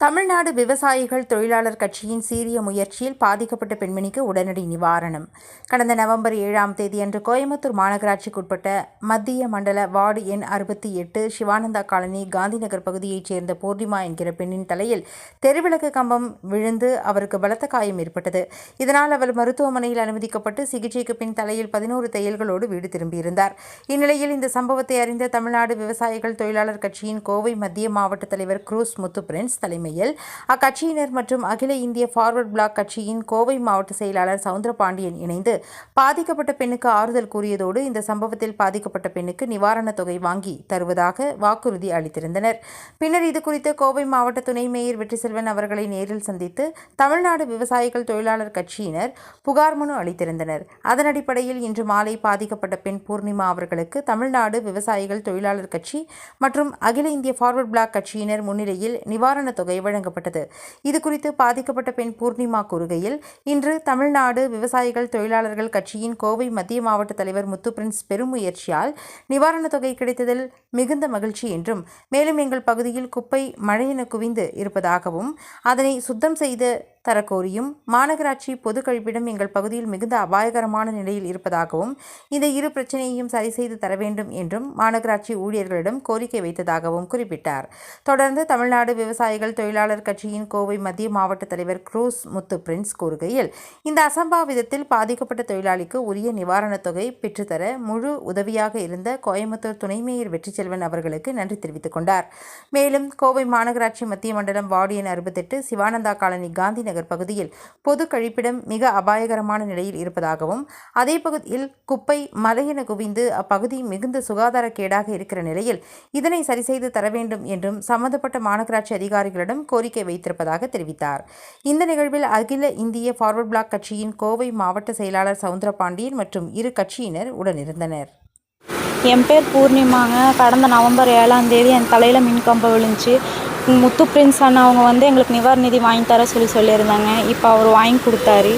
தமிழ்நாடு விவசாயிகள் தொழிலாளர் கட்சியின் சீரிய முயற்சியில் பாதிக்கப்பட்ட பெண்மணிக்கு உடனடி நிவாரணம். கடந்த நவம்பர் ஏழாம் தேதியன்று கோயம்புத்தூர் மாநகராட்சிக்குட்பட்ட மத்திய மண்டல வார்டு எண் அறுபத்தி எட்டு சிவானந்தா காலனி காந்திநகர் பகுதியைச் சேர்ந்த பூர்ணிமா என்கிற பெண்ணின் தலையில் தெருவிளக்கு கம்பம் விழுந்து அவருக்கு பலத்த காயம் ஏற்பட்டது. இதனால் அவர் மருத்துவமனையில் அனுமதிக்கப்பட்டு சிகிச்சைக்கு பின் தலையில் பதினோரு தையல்களோடு வீடு திரும்பியிருந்தார். இந்நிலையில் இந்த சம்பவத்தை அறிந்த தமிழ்நாடு விவசாயிகள் தொழிலாளர் கட்சியின் கோவை மத்திய மாவட்ட தலைவர் குரூஸ் முத்து பிரின்ஸ் தலைமையில் அக்கட்சியினர் மற்றும் அகில இந்திய ஃபார்வர்ட் பிளாக் கட்சியின் கோவை மாவட்ட செயலாளர் சவுந்தரபாண்டியன் இணைந்து பாதிக்கப்பட்ட பெண்ணுக்கு ஆறுதல் கூறியதோடு இந்த சம்பவத்தில் பாதிக்கப்பட்ட பெண்ணுக்கு நிவாரணத் தொகை வாங்கி தருவதாக வாக்குறுதி அளித்திருந்தனர். பின்னர் இது குறித்து கோவை மாவட்ட துணை மேயர் வெற்றிசெல்வன் அவர்களை நேரில் சந்தித்து தமிழ்நாடு விவசாயிகள் தொழிலாளர் கட்சியினர் புகார் மனு அளித்திருந்தனர். அதன் அடிப்படையில் இன்று மாலை பாதிக்கப்பட்ட பெண் பூர்ணிமா அவர்களுக்கு தமிழ்நாடு விவசாயிகள் தொழிலாளர் கட்சி மற்றும் அகில இந்திய ஃபார்வர்ட் பிளாக் கட்சியினர் முன்னிலையில் நிவாரணத் தொகை வழங்கப்பட்டது. இதுகுறித்து பாதிக்கப்பட்ட பெண் பூர்ணிமா கூறுகையில் இன்று தமிழ்நாடு விவசாயிகள் தொழிலாளர்கள் கட்சியின் கோவை மத்திய மாவட்ட தலைவர் முத்து பிரின்ஸ் பெருமுயற்சியால் நிவாரணத் தொகை கிடைத்ததில் மிகுந்த மகிழ்ச்சி என்றும் மேலும் எங்கள் பகுதியில் குப்பை மழையென குவிந்து இருப்பதாகவும் அதனை சுத்தம் செய்து தரக்கோரியும் மாநகராட்சி பொது கழிப்பிடம் எங்கள் பகுதியில் மிகுந்த அபாயகரமான நிலையில் இருப்பதாகவும் இந்த இரு பிரச்சனையையும் சரி செய்து தர வேண்டும் என்றும் மாநகராட்சி ஊழியர்களிடம் கோரிக்கை வைத்ததாகவும் குறிப்பிட்டார். தொடர்ந்து தமிழ்நாடு விவசாயிகள் தொழிலாளர் கட்சியின் கோவை மத்திய மாவட்ட தலைவர் குரூஸ் முத்து பிரின்ஸ் கூறுகையில் இந்த அசம்பாவிதத்தில் பாதிக்கப்பட்ட தொழிலாளிக்கு உரிய நிவாரணத் தொகை பெற்றுத்தர முழு உதவியாக இருந்த கோயம்புத்தூர் துணை மேயர் வெற்றிச்செல்வன் அவர்களுக்கு நன்றி தெரிவித்துக் கொண்டார். மேலும் கோவை மாநகராட்சி மத்திய மண்டலம் வார்டு எண் அறுபத்தெட்டு சிவானந்தா காலனி காந்தி நகர் பகுதியில் பொது கழிப்பிடம் மிக அபாயகரமான நிலையில் இருப்பதாகவும் அதே பகுதியில் குப்பை மலையென குவிந்து அப்பகுதி மிகுந்த சுகாதாரக்கேடாக இருக்கிற நிலையில் இதனை சரிசெய்து தர வேண்டும் என்றும் சம்பந்தப்பட்ட மாநகராட்சி அதிகாரிகளிடம் கோரிக்கை வைத்திருப்பதாக தெரிவித்தார். இந்த நிகழ்வில் அகில இந்திய ஃபார்வர்ட் பிளாக் கட்சியின் கோவை மாவட்ட செயலாளர் சவுந்தர பாண்டியன் மற்றும் இரு கட்சியினர் உடனிருந்தனர். என் பேர் பூர்ணிமாங்க. கடந்த நவம்பர் ஏழாம் தேதி என் தலையில் மின்கம்பம் விழுந்துச்சு. முத்து பிரின்ஸ் அண்ணா அவங்க வந்து எங்களுக்கு நிவாரண நிதி வாங்கி தர சொல்லி சொல்லியிருந்தாங்க. இப்போ அவர் வாங்கி கொடுத்தாரு.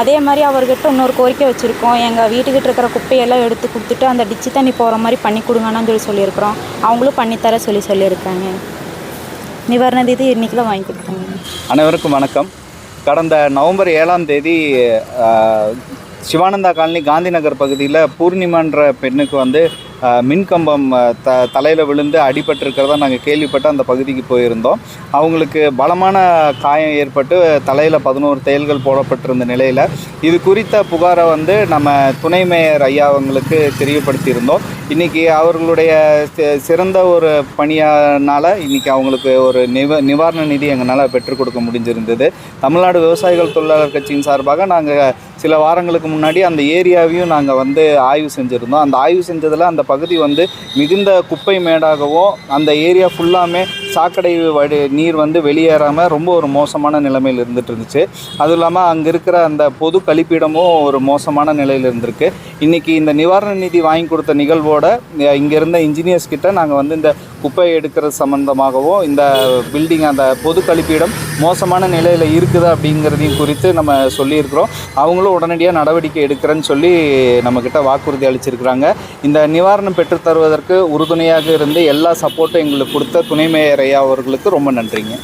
அதே மாதிரி அவர்கிட்ட இன்னொரு கோரிக்கை வச்சுருக்கோம். எங்கள் வீட்டுக்கிட்ட இருக்கிற குப்பையெல்லாம் எடுத்து கொடுத்துட்டு அந்த டிச்சு தண்ணி போகிற மாதிரி பண்ணி கொடுங்கன்னு சொல்லி சொல்லியிருக்கிறோம். அவங்களும் பண்ணித்தர சொல்லி சொல்லியிருக்காங்க. நிவாரண நிதி இன்றைக்கி தான் வாங்கி கொடுத்தாங்க. அனைவருக்கும் வணக்கம். கடந்த நவம்பர் ஏழாம் தேதி சிவானந்தா காலனி காந்தி நகர் பகுதியில் பூர்ணிமான்ற பெண்ணுக்கு வந்து மின்கம்பம் த தலையில் விழுந்து அடிபட்டிருக்கிறதா நாங்கள் கேள்விப்பட்டு அந்த பகுதிக்கு போயிருந்தோம். அவங்களுக்கு பலமான காயம் ஏற்பட்டு தலையில் பதினோரு தையல்கள் போடப்பட்டிருந்த நிலையில் இது குறித்த புகாரை வந்து நம்ம துணை மேயர் ஐயா அவங்களுக்கு தெரியப்படுத்தியிருந்தோம். இன்றைக்கி அவர்களுடைய சிறந்த ஒரு பணியானால் இன்றைக்கி அவங்களுக்கு ஒரு நிவ நிவாரண நிதி எங்களால் பெற்றுக் கொடுக்க முடிஞ்சிருந்தது. தமிழ்நாடு விவசாயிகள் தொழிலாளர் கட்சியின் சார்பாக நாங்கள் சில வாரங்களுக்கு முன்னாடி அந்த ஏரியாவையும் நாங்கள் வந்து ஆய்வு செஞ்சுருந்தோம். அந்த ஆய்வு செஞ்சதில் அந்த பகுதி வந்து மிகுந்த குப்பை மேடாகவும் அந்த ஏரியா ஃபுல்லாமே சாக்கடை வடி நீர் வந்து வெளியேறாமல் ரொம்ப ஒரு மோசமான நிலைமையில் இருந்துட்டு இருந்துச்சு. அதுவும் இல்லாமல் அங்கே இருக்கிற அந்த பொது கழிப்பிடமும் ஒரு மோசமான நிலையில் இருந்திருக்கு. இன்றைக்கி இந்த நிவாரண நிதி வாங்கி கொடுத்த நிகழ்வோட இங்கே இருந்த இன்ஜினியர்ஸ் கிட்ட நாங்கள் வந்து இந்த குப்பை எடுக்கிறது சம்மந்தமாகவும் இந்த பில்டிங் அந்த பொது கழிப்பிடம் மோசமான நிலையில் இருக்குது அப்படிங்கிறதையும் குறித்து நம்ம சொல்லியிருக்கிறோம். அவங்களும் உடனடியாக நடவடிக்கை எடுக்கிறேன்னு சொல்லி நம்மக்கிட்ட வாக்குறுதி அளிச்சிருக்கிறாங்க. இந்த நிவாரணம் பெற்றுத்தருவதற்கு உறுதுணையாக இருந்து எல்லா சப்போர்ட்டும் எங்களுக்கு கொடுத்த துணை மேயரை ஐயா அவர்களுக்கு ரொம்ப நன்றிங்க.